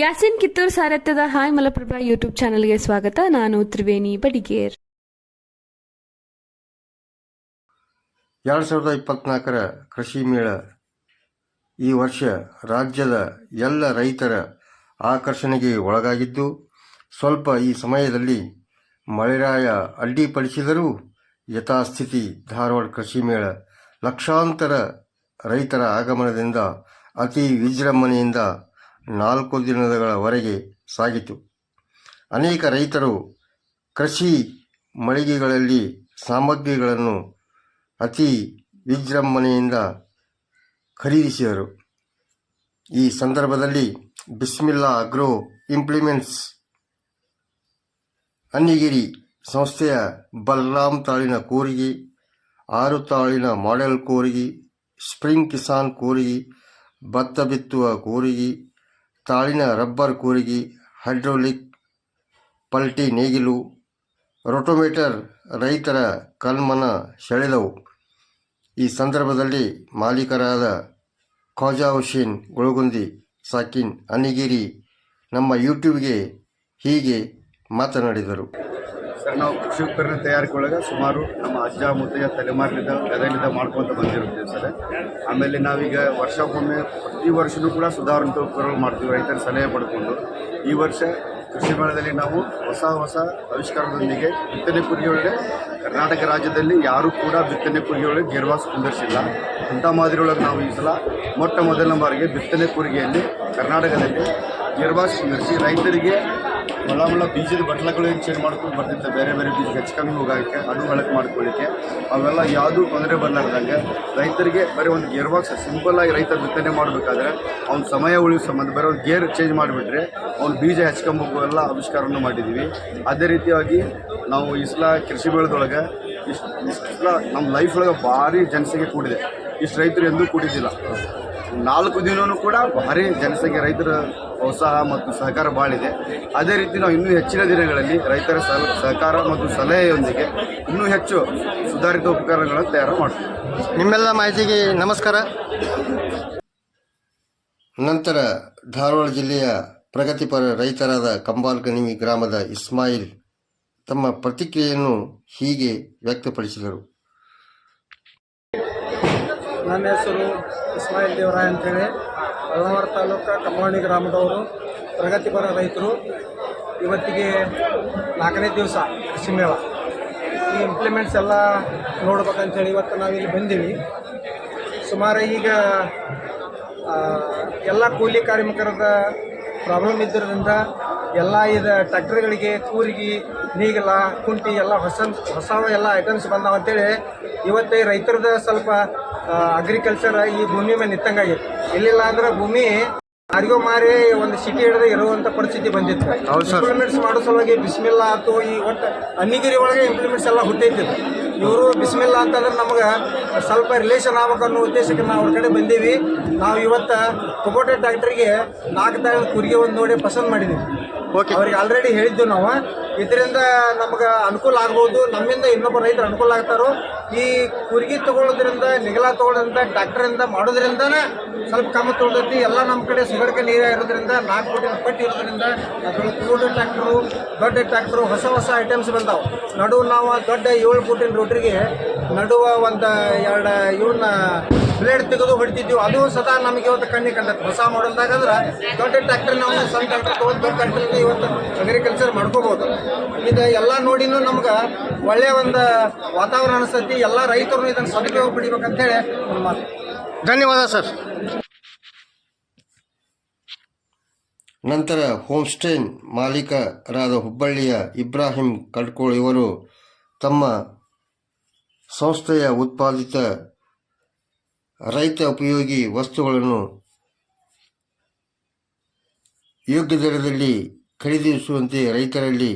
ಯಾಸಿನ್ ಕಿತ್ತೂರ್ ಸಾರಥ್ಯದ hi Malaprabha YouTube ಚಾನೆಲ್ಗೆ ಸ್ವಾಗತ. ನಾನು ತ್ರಿವೇಣಿ ಬಡಿಗೇರ್ ಎರಡು ಸಾವಿರದ ಇಪ್ಪತ್ನಾಲ್ಕರ ಕೃಷಿ ಮೇಳ. ಈ ವರ್ಷ ರಾಜ್ಯದ ಎಲ್ಲ ರೈತರ ಆಕರ್ಷಣೆಗೆ ಒಳಗಾಗಿದ್ದು, ಸ್ವಲ್ಪ ಈ ಸಮಯದಲ್ಲಿ ಮಳೆರಾಯ ಅಡ್ಡಿಪಡಿಸಿದರೂ ಯಥಾಸ್ಥಿತಿ ಧಾರವಾಡ ಕೃಷಿ ಮೇಳ ಲಕ್ಷಾಂತರ ರೈತರ ಆಗಮನದಿಂದ ಅತಿ ವಿಜೃಂಭಣೆಯಿಂದ ನಾಲ್ಕು ದಿನಗಳವರೆಗೆ ಸಾಗಿತು. ಅನೇಕ ರೈತರು ಕೃಷಿ ಮಳಿಗೆಗಳಲ್ಲಿ ಸಾಮಗ್ರಿಗಳನ್ನು ಅತಿ ವಿಜೃಂಭಣೆಯಿಂದ ಖರೀದಿಸಿದರು. ಈ ಸಂದರ್ಭದಲ್ಲಿ ಬಿಸ್ಮಿಲ್ಲಾ ಅಗ್ರೋ ಇಂಪ್ಲಿಮೆಂಟ್ಸ್ ಅನ್ನಿಗಿರಿ ಸಂಸ್ಥೆಯ ಬಲರಾಮ್ ತಾಳಿನ ಕೂರಿಗೆ, ಆರು ತಾಳಿನ ಮಾಡೆಲ್ ಕೋರಿಗೆ, ಸ್ಪ್ರಿಂಗ್ ಕಿಸಾನ್ ಕೂರಿಗೆ, ಭತ್ತ ಬಿತ್ತುವ ಕೂರಿಗೆ ತಾಳಿನ ರಬ್ಬರ್ ಕೂರಿಗೆ ಹೈಡ್ರೋಲಿಕ್ ಪಲ್ಟಿ ನೇಗಿಲು, ರೋಟೋಮೀಟರ್ ರೈತರ ಕಲ್ಮನ ಸೆಳೆದವು. ಈ ಸಂದರ್ಭದಲ್ಲಿ ಮಾಲೀಕರಾದ ಖಾಜಾ ಹುಸೇನ್, ಗುಳಗುಂದಿ, ಸಾಕಿನ್, ಅನಿಗಿರಿ ನಮ್ಮ ಯೂಟ್ಯೂಬ್ಗೆ ಹೀಗೆ ಮಾತನಾಡಿದರು. ನಾವು ಕೃಷಿ ಉತ್ಪನ್ನ ತಯಾರಿಕೆ ಸುಮಾರು ನಮ್ಮ ಅಜ್ಜ, ಮುತ್ತಯ್ಯ, ತಲೆಮಾರಿನಿಂದ ಗದಗಿನಿಂದ ಮಾಡ್ಕೊತ ಬಂದಿರ್ತೀವಿ ಸರ್ ಆಮೇಲೆ ನಾವೀಗ ವರ್ಷಕ್ಕೊಮ್ಮೆ ಪ್ರತಿ ವರ್ಷವೂ ಕೂಡ ಸುಧಾರಣೆ ಉಪಕರಣ ಮಾಡ್ತೀವಿ. ರೈತರ ಸಲಹೆ ಪಡ್ಕೊಂಡು ಈ ವರ್ಷ ಕೃಷಿ ಮೇಳದಲ್ಲಿ ನಾವು ಹೊಸ ಹೊಸ ಆವಿಷ್ಕಾರದೊಂದಿಗೆ ಬಿತ್ತನೆ ಕುರಿಯೊಳಗೆ ಕರ್ನಾಟಕ ರಾಜ್ಯದಲ್ಲಿ ಯಾರೂ ಕೂಡ ಬಿತ್ತನೆ ಕುರಿಗೆ ಒಳಗೆ ಗೇರ್ವಾಸ್ ಕುಂದರ್ಸಿಲ್ಲ. ಅಂಥ ಮಾದರಿಯೊಳಗೆ ನಾವು ಈ ಸಲ ಮೊಟ್ಟ ಮೊದಲನೇ ಬಾರಿಗೆ ಬಿತ್ತನೆ ಕೂರಿಗೆಯಲ್ಲಿ ಕರ್ನಾಟಕದಲ್ಲಿ ಗೇರ್ವಾಸ್ ಕುಂದರಿಸಿ ರೈತರಿಗೆ ಮೊಳ ಮೊಳ ಬೀಜದ ಬಟ್ಲಗಳು ಏನು ಚೇಂಜ್ ಮಾಡ್ಕೊಂಡು ಬರ್ತಿದ್ದೆ ಬೇರೆ ಬೇರೆ ಬೀಜ ಹೆಚ್ಚು ಕಮ್ಮಿ ಹೋಗೋಕ್ಕೆ ಅದು ಬಳಕೆ ಮಾಡ್ಕೊಳ್ಳಿಕ್ಕೆ. ಅವೆಲ್ಲ ಯಾವುದೂ ತೊಂದರೆ ಬರಲಾರ್ದಂಗೆ ರೈತರಿಗೆ ಬರೀ ಒಂದು ಗೇರ್ ಬಾಕ್ಸ್ ಸಿಂಪಲ್ ಆಗಿ ರೈತ ಬಿತ್ತನೆ ಮಾಡಬೇಕಾದ್ರೆ ಅವ್ನ ಸಮಯ ಉಳಿಯೋ ಸಂಬಂಧ, ಬರೀ ಒಂದು ಗೇರ್ ಚೇಂಜ್ ಮಾಡಿಬಿಟ್ರೆ ಅವ್ನ ಬೀಜ ಹೆಚ್ಕೊಂಬೇಕು ಎಲ್ಲ ಆವಿಷ್ಕಾರವನ್ನು ಮಾಡಿದ್ದೀವಿ ಅದೇ ರೀತಿಯಾಗಿ ನಾವು ಈ ಸಲ ಕೃಷಿ ಬೆಳೆದೊಳಗೆ ಇಷ್ಟು ನಮ್ಮ ಲೈಫ್ ಒಳಗೆ ಭಾರಿ ಜನಸಂಖ್ಯೆ ಕೂಡಿದೆ. ಇಷ್ಟು ರೈತರು ಎಂದೂ ಕೂಡಿದ್ದಿಲ್ಲ. ನಾಲ್ಕು ದಿನವೂ ಕೂಡ ಭಾರಿ ಜನಸಂಖ್ಯೆ ರೈತರ ಪ್ರೋತ್ಸಾಹ ಮತ್ತು ಸಹಕಾರ ಬಾಳಿದೆ ಅದೇ ರೀತಿ ನಾವು ಇನ್ನೂ ಹೆಚ್ಚಿನ ದಿನಗಳಲ್ಲಿ ರೈತರ ಸಲ ಸಹಕಾರ ಮತ್ತು ಸಲಹೆಯೊಂದಿಗೆ ಇನ್ನೂ ಹೆಚ್ಚು ಸುಧಾರಿತ ಉಪಕರಣಗಳನ್ನು ತಯಾರು ಮಾಡ್ತೀವಿ. ನಿಮ್ಮೆಲ್ಲ ಮಾಹಿತಿಗೆ ನಮಸ್ಕಾರ. ನಂತರ ಧಾರವಾಡ ಜಿಲ್ಲೆಯ ಪ್ರಗತಿಪರ ರೈತರಾದ ಕಂಬಾಲ್ಗನಿವಿ ಗ್ರಾಮದ ಇಸ್ಮಾಯಿಲ್ ತಮ್ಮ ಪ್ರತಿಕ್ರಿಯೆಯನ್ನು ಹೀಗೆ ವ್ಯಕ್ತಪಡಿಸಿದರು. ನನ್ನ ಹೆಸರು ಇಸ್ಮಾಯಿಲ್ ದೇವರಾಯ್ ಅಂತೇಳಿ. ಬಳ್ಳವಾರ ತಾಲೂಕ ಕಮ್ಮವಾಣಿ ಗ್ರಾಮದವರು ಪ್ರಗತಿಪರ ರೈತರು ಇವತ್ತಿಗೆ ನಾಲ್ಕನೇ ದಿವಸ ಕೃಷಿ ಮೇಳ. ಈ ಇಂಪ್ಲಿಮೆಂಟ್ಸ್ ಎಲ್ಲ ನೋಡ್ಬೇಕಂತೇಳಿ ಇವತ್ತು ನಾವಿಲ್ಲಿ ಬಂದೀವಿ. ಸುಮಾರು ಈಗ ಎಲ್ಲ ಕೂಲಿ ಕಾರ್ಮಿಕರದ ಪ್ರಾಬ್ಲಮ್ ಇದ್ದರಿಂದ ಎಲ್ಲ ಇದು ಟ್ರ್ಯಾಕ್ಟರ್ಗಳಿಗೆ ಕೂರಿಗೆ ನೀಗಲ ಕುಂಟಿ ಎಲ್ಲ ಹೊಸ ಹೊಸ ಎಲ್ಲ ಐಟಮ್ಸ್ ಬಂದಾವ ಅಂತೇಳಿ ಇವತ್ತೇ ರೈತರದ ಸ್ವಲ್ಪ ಅಗ್ರಿಕಲ್ಚರ್ ಈ ಭೂಮಿ ಮೇಲೆ ನಿಂತಂಗಾಗಿತ್ತು ಇಲ್ಲಿಲ್ಲ ಅಂದ್ರೆ ಭೂಮಿ ಯಾರಿಗೋ ಮಾರಿ ಒಂದು ಸಿಟಿ ಹಿಡಿದ್ರೆ ಇರುವಂತ ಪರಿಸ್ಥಿತಿ ಬಂದಿತ್ತು. ಇಂಪ್ಲಿಮೆಂಟ್ಸ್ ಮಾಡೋ ಸಲುವಾಗಿ ಬಿಸ್ಮಿಲ್ಲಾ ಆತು ಈ ಒಟ್ಟು ಅನ್ನಿಗಿರಿ ಒಳಗೆ ಇಂಪ್ಲಿಮೆಂಟ್ಸ್ ಎಲ್ಲ ಹುಟ್ಟೈತಿ. ಇವರು ಬಿಸ್ಮಿಲ್ಲಾ ಅಂತಂದ್ರೆ ನಮಗೆ ಸ್ವಲ್ಪ ರಿಲೇಷನ್ ಆಗ್ಬೇಕು ಅನ್ನೋ ಉದ್ದೇಶಕ್ಕೆ ನಾವು ಅವ್ರ ಕಡೆ ಬಂದೀವಿ. ನಾವು ಇವತ್ತು ಕುಬೋಟೆ ಟ್ಯಾಕ್ಟ್ರಿಗೆ ನಾಲ್ಕು ತಾಯಿ ಕುರಿಗೆ ಒಂದು ನೋಡಿ ಪಸಂದ್ ಮಾಡಿದ್ದೀವಿ ಅವ್ರಿಗೆ ಆಲ್ರೆಡಿ ಹೇಳಿದ್ದು ನಾವು. ಇದರಿಂದ ನಮ್ಗೆ ಅನುಕೂಲ ಆಗ್ಬೋದು. ನಮ್ಮಿಂದ ಇನ್ನೊಬ್ಬ ರೈತರು ಅನುಕೂಲ ಆಗ್ತಾರೋ, ಈ ಕುರಿಗೆ ತಗೊಳ್ಳೋದ್ರಿಂದ ನಿಗಲ ತಗೊಳ್ಳೋದ್ರಿಂದ ಟ್ರ್ಯಾಕ್ಟರಿಂದ ಮಾಡೋದ್ರಿಂದನೇ ಸ್ವಲ್ಪ ಕಮ್ಮಿ ತೊಳ್ದೈತಿ ಎಲ್ಲ ನಮ್ಮ ಕಡೆ ಸುಗಡಿಕೆ ನೀರು ಇರೋದ್ರಿಂದ, ನಾಲ್ಕು ಕೋಟಿ ಪಟ್ಟಿ ಇರೋದ್ರಿಂದ ಅದರಲ್ಲಿ ಕುಬೋಟೆ ಟ್ರ್ಯಾಕ್ಟ್ರು, ದೊಡ್ಡ ಟ್ರ್ಯಾಕ್ಟ್ರು, ಹೊಸ ಹೊಸ ಐಟಮ್ಸ್ ಬಂದಾವೆ. ನಡುವು ನಾವು ದೊಡ್ಡ ಏಳು ಫೂಟಿನ ರೋಟ್ರಿಗೆ ನಡುವ ಒಂದು ಎರಡು ಇವನ್ನ ಬ್ಲೇಡ್ ತೆಗೆದು ಹೊಡಿತಿದ್ವಿ. ಅದು ಸದಾ ನಮಗೆ ಇವತ್ತು ಕಣ್ಣಿಗೆ ಕಂಡತ್ತೆ ಹೊಸ ಮಾಡಲ್ದಾಗ ಅಂದ್ರೆ ದೊಡ್ಡ ಟ್ರ್ಯಾಕ್ಟರ್ ನಾವು ಸಣ್ಣ ಟ್ರ್ಯಾಕ್ಟರ್ ದೊಡ್ಡ ಟ್ರ್ಯಾಕ್ಟರ್ಗೆ ಇವತ್ತು ಅಗ್ರಿಕಲ್ಚರ್ ಮಾಡ್ಕೋಬೋದು. ಇದು ಎಲ್ಲ ನೋಡಿನೂ ನಮ್ಗೆ ಒಳ್ಳೆಯ ಒಂದು ವಾತಾವರಣ ಅನಿಸ್ತೈತಿ. ಎಲ್ಲ ರೈತರು ಇದನ್ನು ಸದುಪಯೋಗ ಪಡಿಬೇಕಂತೇಳಿ ನಮ್ಮ ಮಾತು. ಧನ್ಯವಾದ ಸರ್ ನಂತರ ಹೋಮ್ಸ್ಟೇನ್ ಮಾಲೀಕರಾದ ಹುಬ್ಬಳ್ಳಿಯ ಇಬ್ರಾಹಿಂ ಕಡ್ಕೋಳ್ ಇವರು ತಮ್ಮ ಸಂಸ್ಥೆಯ ಉತ್ಪಾದಿತ ರೈತ ಉಪಯೋಗಿ ವಸ್ತುಗಳನ್ನು ಯೋಗ್ಯ ದರದಲ್ಲಿ ಖರೀದಿಸುವಂತೆ ರೈತರಲ್ಲಿ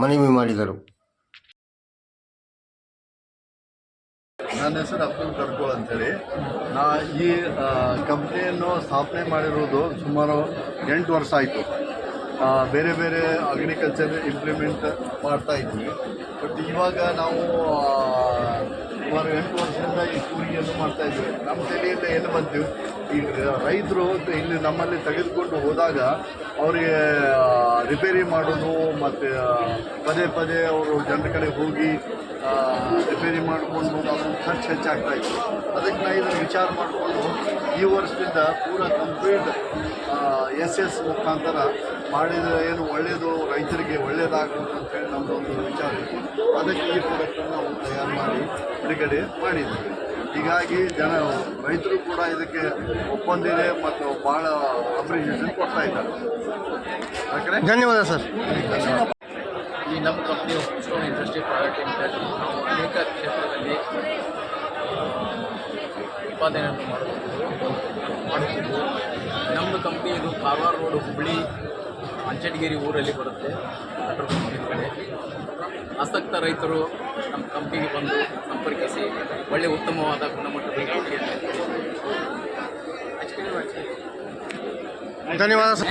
ಮನವಿ ಮಾಡಿದರು. ನನ್ನ ಹೆಸರು ಅಬ್ದುಲ್ ಕರ್ಕೋಳ್ ಅಂತೇಳಿ. ನಾ ಈ ಕಂಪ್ನಿಯನ್ನು ಸ್ಥಾಪನೆ ಮಾಡಿರೋದು ಸುಮಾರು ಎಂಟು ವರ್ಷ ಆಯಿತು. ಬೇರೆ ಬೇರೆ ಅಗ್ರಿಕಲ್ಚರ್ ಇಂಪ್ಲಿಮೆಂಟ್ ಮಾಡ್ತಾ ಇದ್ವಿ. ಬಟ್ ಇವಾಗ ನಾವು ಸುಮಾರು ಎಂಟು ವರ್ಷದಿಂದ ಈ ಕೂರಿಯನ್ನು ಮಾಡ್ತಾ ಇದ್ವಿ ನಮ್ಮ ತಲೆಯಿಂದ ಏನು ಬಂತು ಈಗ ರೈತರು ಇಲ್ಲಿ ನಮ್ಮಲ್ಲಿ ತೆಗೆದುಕೊಂಡು ಹೋದಾಗ ಅವರಿಗೆ ರಿಪೇರಿ ಮಾಡೋದು ಮತ್ತು ಪದೇ ಪದೇ ಅವರು ಜನರ ಕಡೆ ಹೋಗಿ ರಿಪೇರಿ ಮಾಡಿಕೊಂಡು ನಾವು ಖರ್ಚು ಹೆಚ್ಚಾಗ್ತಾ ಇತ್ತು. ಅದಕ್ಕೆ ನಾ ಇದನ್ನು ವಿಚಾರ ಮಾಡಿಕೊಂಡು ಈ ವರ್ಷದಿಂದ ಪೂರ ಕಂಪ್ಲೀಟ್ ಎಸ್ ಎಸ್ ಮುಖಾಂತರ ಮಾಡಿದರೆ ಏನು ಒಳ್ಳೆಯದು ರೈತರಿಗೆ ಒಳ್ಳೆಯದಾಗಬೇಕು ಅಂತೇಳಿ ನಮ್ಮದೊಂದು ವಿಚಾರ ಇತ್ತು. ಅದಕ್ಕೆ ಈ ಪ್ರಾಡಕ್ಟನ್ನು ನಾವು ತಯಾರು ಮಾಡಿ ಬಿಡುಗಡೆ ಮಾಡಿದ್ದೀವಿ ಹೀಗಾಗಿ ಜನ ರೈತರು ಕೂಡ ಇದಕ್ಕೆ ಒಪ್ಪಂದಿದೆ ಮತ್ತು ಭಾಳ ಅಪ್ರಿಷಿಯೇಷನ್ ಕೊಡ್ತಾ ಇದ್ದಾರೆ. ಯಾಕಂದರೆ ಧನ್ಯವಾದ ಸರ್. ಈ ನಮ್ಮ company stone industry product limited ನಾವು ಅನೇಕ ಕ್ಷೇತ್ರದಲ್ಲಿ ಉತ್ಪಾದನೆಯನ್ನು ಮಾಡಬಹುದು ನಮ್ಮ ನಮ್ಮದು ಕಂಪ್ನಿ ಇದು ಕಾರವಾರ ರೋಡ್ ಹುಬ್ಬಳ್ಳಿ ಅಂಚಟಗಿರಿ ಊರಲ್ಲಿ ಬರುತ್ತೆ. ಪೆಟ್ರೋಲ್ ಕಂಪ್ನಿ ಕಡೆ ಆಸಕ್ತ ರೈತರು ನಮ್ಮ ಕಂಪ್ನಿಗೆ ಬಂದು ಸಂಪರ್ಕಿಸಿ ಒಳ್ಳೆಯ ಉತ್ತಮವಾದ ಗುಣಮಟ್ಟದ ಧನ್ಯವಾದ ಸರ್.